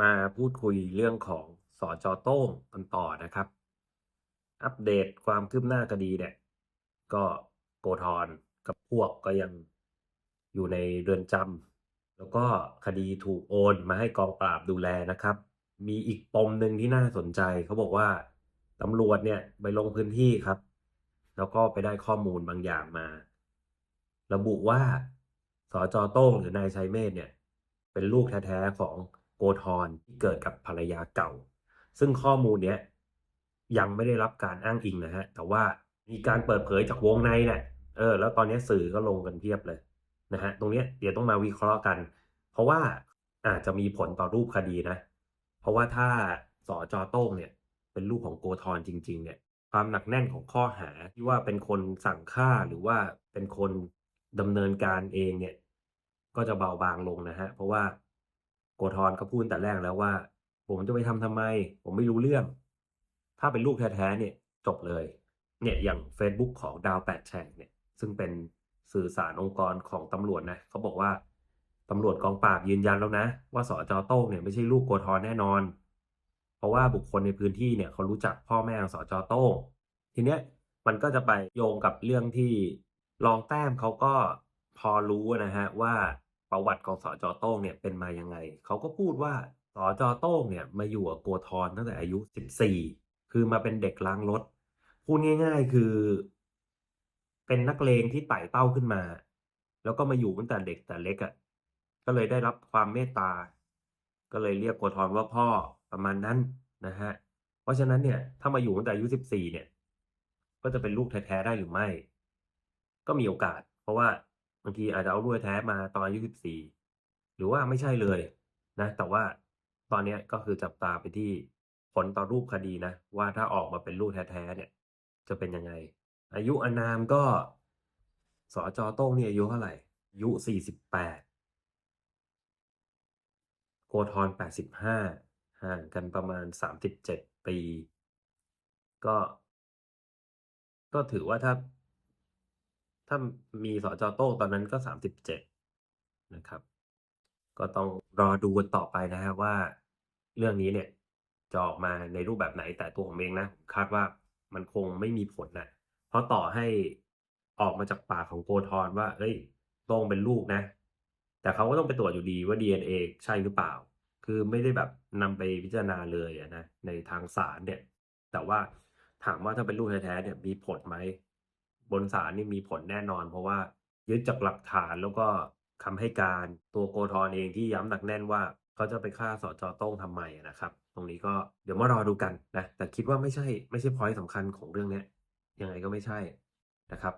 มาพูดคุยเรื่องของสจโต้งกันต่อนะครับ อัปเดตความคืบหน้าคดีเนี่ยก็โกธรกับพวกก็ยังอยู่ในเรือนจำแล้วก็คดีถูกโอนมาให้กองปราบดูแลนะครับ มีอีกปมหนึ่งที่น่าสนใจเขาบอกว่าตำรวจเนี่ยไปลงพื้นที่ครับ แล้วก็ไปได้ข้อมูลบางอย่างมา ระบุว่าสจโต้งหรือนายชัยเมธเนี่ย เป็นลูกแท้ๆของ โกธรที่เกิดกับภรรยาเก่า ซึ่งข้อมูลเนี้ยยังไม่ได้รับการอ้างอิงนะฮะ แต่ว่ามีการเปิดเผยจากวงในแหละเออ แล้วตอนนี้สื่อก็ลงกันเพียบเลยนะฮะ ตรงเนี้ยเดี๋ยวต้องมาวิเคราะห์กัน เพราะว่าอาจจะมีผลต่อรูปคดีนะ เพราะว่าถ้าสจโต้งเนี่ย เป็นลูกของโกธรจริง ๆ เนี่ย ความหนักแน่นของข้อหาที่ว่าเป็นคนสั่งฆ่าหรือว่าเป็นคนดำเนินการเองเนี่ย ก็จะเบาบางลงนะฮะ เพราะว่า โกธรก็พูดแต่แรกแล้วว่า ผมจะไปทำทำไม ผมไม่รู้เรื่อง ถ้าเป็นลูกแท้ๆเนี่ยจบเลย เนี่ยอย่าง Facebook ของดาวแปดแฉกเนี่ย ซึ่งเป็นสื่อสารองค์กรของตำรวจนะเขาบอกว่าตำรวจกองปราบยืนยันแล้วนะ ว่าสจโต้งเนี่ยไม่ใช่ลูกโกธรแน่นอน เพราะว่าบุคคลในพื้นที่เนี่ยเขารู้จักพ่อแม่ของสจโต้งทีเนี้ยมันก็จะไปโยงกับเรื่องที่รองแต้มเขาก็พอรู้นะฮะว่า ประวัติของสจโต้งเนี่ยเป็นมายังไง เขาก็พูดว่าสจโต้งเนี่ยมาอยู่กับโกธรตั้งแต่อายุ 14 คือมาเป็นเด็กล้างรถ พูดง่าย ๆ คือ เป็นนักเลงที่ไต่เต้าขึ้นมา แล้วก็มาอยู่ตั้งแต่เด็กแต่เล็กอะ่ะ ก็เลยได้รับความเมตตา ก็เลยเรียกโกธรว่าพ่อประมาณนั้นนะฮะ เพราะฉะนั้นเนี่ย ถ้ามาอยู่ตั้งแต่อายุ 14 เนี่ย ก็จะเป็นลูกแท้ๆได้หรือไม่ ก็มีโอกาส เพราะว่า บางทีอาจจะเอาลูกแท้มาตอนอายุ14หรือว่าไม่ใช่เลยนะ แต่ว่าตอนเนี้ยก็คือจับตาไปที่ผลต่อรูปคดีนะ ว่าถ้าออกมาเป็นลูกแท้ๆเนี่ย จะเป็นยังไง อายุอานามก็สจโต้งนี่อายุเท่าไหร่อายุ48โกธร85ห่างกันประมาณ37ปี ก็ ก็ถือว่าถ้า ถ้ามีสจโต้งตอนนั้นก็37นะครับ ก็ต้องรอดูกันต่อไปนะครับว่า เรื่องนี้เนี่ยจะออกมาในรูปแบบไหนแต่ตัวผมเองนะคาดว่ามันคงไม่มีผลนะเพราะต่อให้ออกมาจากปากของโกธรว่า เอ้ยโต้งเป็นลูกนะ แต่เขาก็ต้องไปตรวจอยู่ดีว่า DNA ใช่หรือเปล่า คือไม่ได้แบบนำไปพิจารณาเลยนะในทางศาลเนี่ย แต่ว่าถามว่าถ้าเป็นลูกแท้ๆเนี่ยมีผลไหม บนศาลนี่มีผลแน่นอน เพราะว่ายึดจากหลักฐานแล้วก็คำให้การตัวโกธรเองที่ย้ำหนักแน่นว่าเขาจะไปฆ่าสจโต้งทำไมนะครับ ตรงนี้ก็เดี๋ยวมารอดูกันนะแต่คิดว่าไม่ใช่ไม่ใช่พอยต์สำคัญของเรื่องเนี้ยยังไงก็ไม่ใช่นะครับ